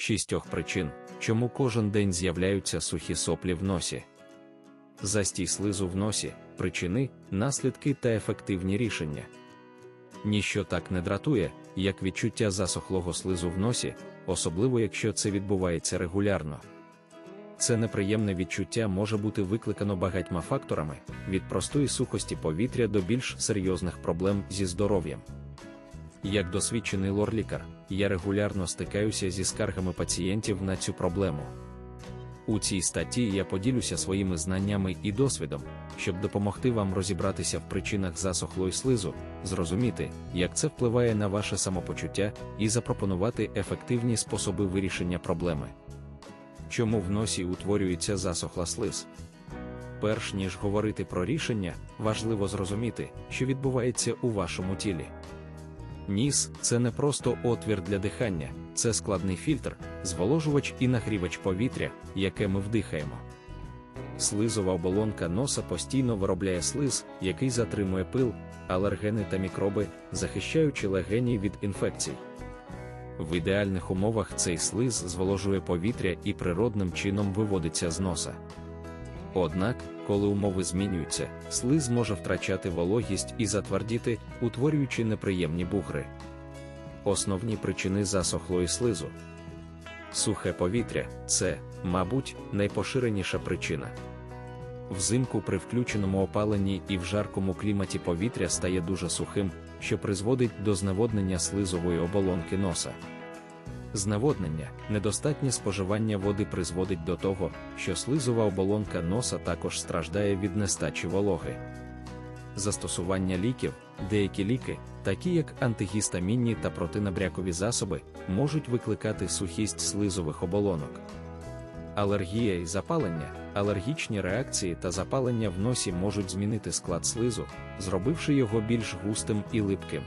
шістьох причин, чому кожен день з'являються сухі соплі в носі. Застій слизу в носі, причини, наслідки та ефективні рішення. Ніщо так не дратує, як відчуття засохлого слизу в носі, особливо якщо це відбувається регулярно. Це неприємне відчуття може бути викликано багатьма факторами від простої сухості повітря до більш серйозних проблем зі здоров'ям. Як досвідчений лор-лікар, я регулярно стикаюся зі скаргами пацієнтів на цю проблему. У цій статті я поділюся своїми знаннями і досвідом, щоб допомогти вам розібратися в причинах засохлої слизу, зрозуміти, як це впливає на ваше самопочуття, і запропонувати ефективні способи вирішення проблеми. Чому в носі утворюється засохла слиз? Перш ніж говорити про рішення, важливо зрозуміти, що відбувається у вашому тілі. Ніс це не просто отвір для дихання, це складний фільтр, зволожувач і нагрівач повітря, яке ми вдихаємо. Слизова оболонка носа постійно виробляє слиз, який затримує пил, алергени та мікроби, захищаючи легені від інфекцій. В ідеальних умовах цей слиз зволожує повітря і природним чином виводиться з носа. Однак, коли умови змінюються, слиз може втрачати вологість і затвердіти, утворюючи неприємні бугри. Основні причини засохлої слизу. Сухе повітря це, мабуть, найпоширеніша причина. Взимку при включеному опаленні і в жаркому кліматі повітря стає дуже сухим, що призводить до зневоднення слизової оболонки носа. Зневоднення, недостатнє споживання води призводить до того, що слизова оболонка носа також страждає від нестачі вологи. Застосування ліків, деякі ліки, такі як антигістамінні та протинабрякові засоби, можуть викликати сухість слизових оболонок. Алергія і запалення, алергічні реакції та запалення в носі можуть змінити склад слизу, зробивши його більш густим і липким.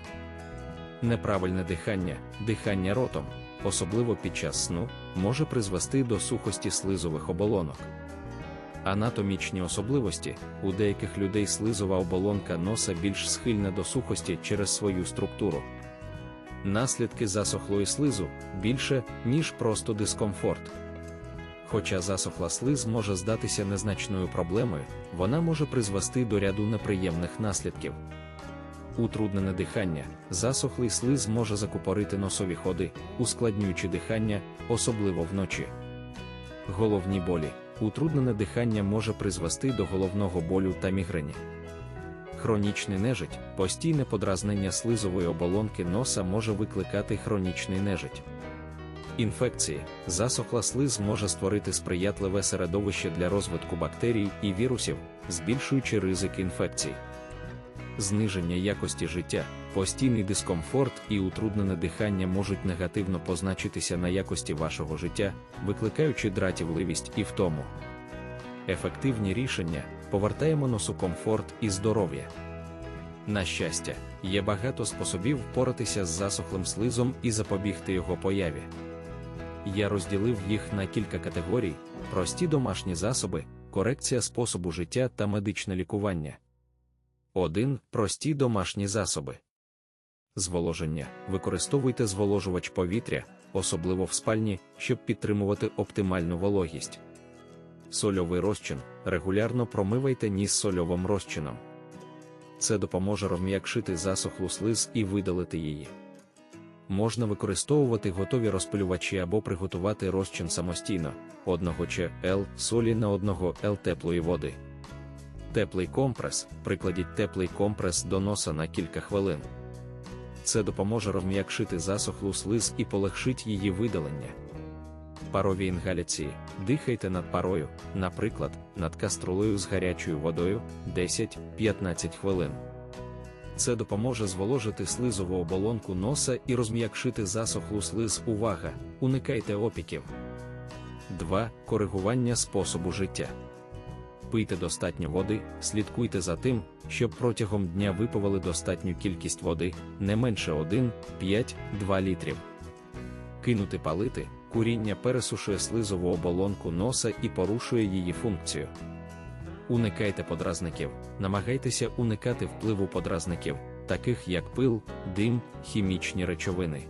Неправильне дихання, дихання ротом, особливо під час сну, може призвести до сухості слизових оболонок. Анатомічні особливості у деяких людей слизова оболонка носа більш схильна до сухості через свою структуру. Наслідки засохлої слизу більше, ніж просто дискомфорт. Хоча засохла слиз може здатися незначною проблемою, вона може призвести до ряду неприємних наслідків. Утруднене дихання, засохлий слиз може закупорити носові ходи, ускладнюючи дихання, особливо вночі. Головні болі, утруднене дихання може призвести до головного болю та мігрені. Хронічний нежить, постійне подразнення слизової оболонки носа може викликати хронічний нежить. Інфекції, засохла слиз може створити сприятливе середовище для розвитку бактерій і вірусів, збільшуючи ризик інфекцій. Зниження якості життя, постійний дискомфорт і утруднене дихання можуть негативно позначитися на якості вашого життя, викликаючи дратівливість і втому. Ефективні рішення повертаємо носу комфорт і здоров'я. На щастя, є багато способів впоратися з засохлим слизом і запобігти його появі. Я розділив їх на кілька категорій: прості домашні засоби, корекція способу життя та медичне лікування. 1. Прості домашні засоби. Зволоження. Використовуйте зволожувач повітря, особливо в спальні, щоб підтримувати оптимальну вологість. Сольовий розчин. Регулярно промивайте ніс сольовим розчином. Це допоможе розм'якшити засохлу слиз і видалити її. Можна використовувати готові розпилювачі або приготувати розчин самостійно, одного ЧЛ солі на одного Л теплої води. Теплий компрес. Прикладіть теплий компрес до носа на кілька хвилин. Це допоможе розм'якшити засохлу слиз і полегшить її видалення. Парові інгаляції. Дихайте над парою, наприклад, над каструлею з гарячою водою 10-15 хвилин. Це допоможе зволожити слизову оболонку носа і розм'якшити засохлу слиз. Увага! Уникайте опіків. 2. Коригування способу життя. Пийте достатньо води, слідкуйте за тим, щоб протягом дня випивали достатню кількість води, не менше 1-5-2 літрів. Кинути палити, куріння пересушує слизову оболонку носа і порушує її функцію. Уникайте подразників, намагайтеся уникати впливу подразників, таких як пил, дим, хімічні речовини.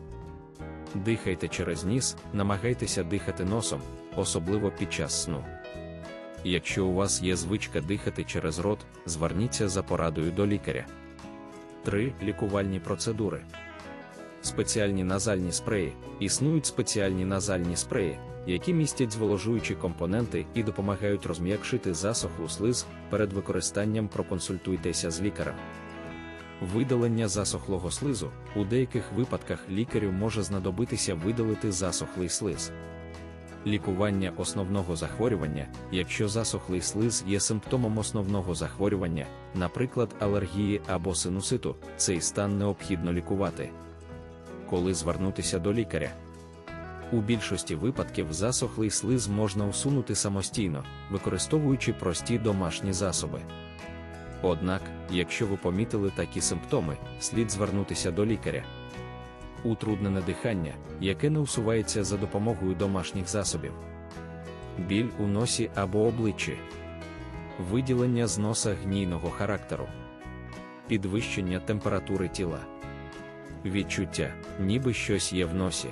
Дихайте через ніс, намагайтеся дихати носом, особливо під час сну. Якщо у вас є звичка дихати через рот, зверніться за порадою до лікаря. 3. Лікувальні процедури. Спеціальні назальні спреї. Існують спеціальні назальні спреї, які містять зволожуючі компоненти і допомагають розм'якшити засохлу слиз. Перед використанням проконсультуйтеся з лікарем. Видалення засохлого слизу. У деяких випадках лікарю може знадобитися видалити засохлий слиз. Лікування основного захворювання, якщо засохлий слиз є симптомом основного захворювання, наприклад, алергії або синуситу, цей стан необхідно лікувати. Коли звернутися до лікаря. У більшості випадків засохлий слиз можна усунути самостійно, використовуючи прості домашні засоби. Однак, якщо ви помітили такі симптоми, слід звернутися до лікаря. Утруднене дихання, яке не усувається за допомогою домашніх засобів, біль у носі або обличчі, виділення з носа гнійного характеру, підвищення температури тіла, відчуття, ніби щось є в носі.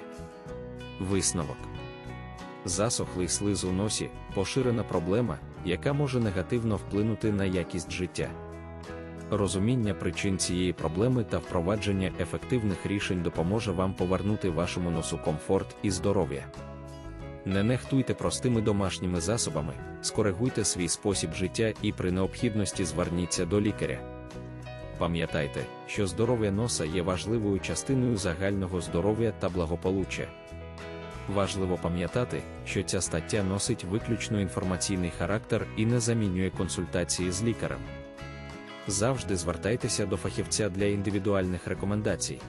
Висновок. Засохлий слиз у носі поширена проблема, яка може негативно вплинути на якість життя. Розуміння причин цієї проблеми та впровадження ефективних рішень допоможе вам повернути вашому носу комфорт і здоров'я. Не нехтуйте простими домашніми засобами, скоригуйте свій спосіб життя і при необхідності зверніться до лікаря. Пам'ятайте, що здоров'я носа є важливою частиною загального здоров'я та благополуччя. Важливо пам'ятати, що ця стаття носить виключно інформаційний характер і не замінює консультації з лікарем. Завжди звертайтеся до фахівця для індивідуальних рекомендацій.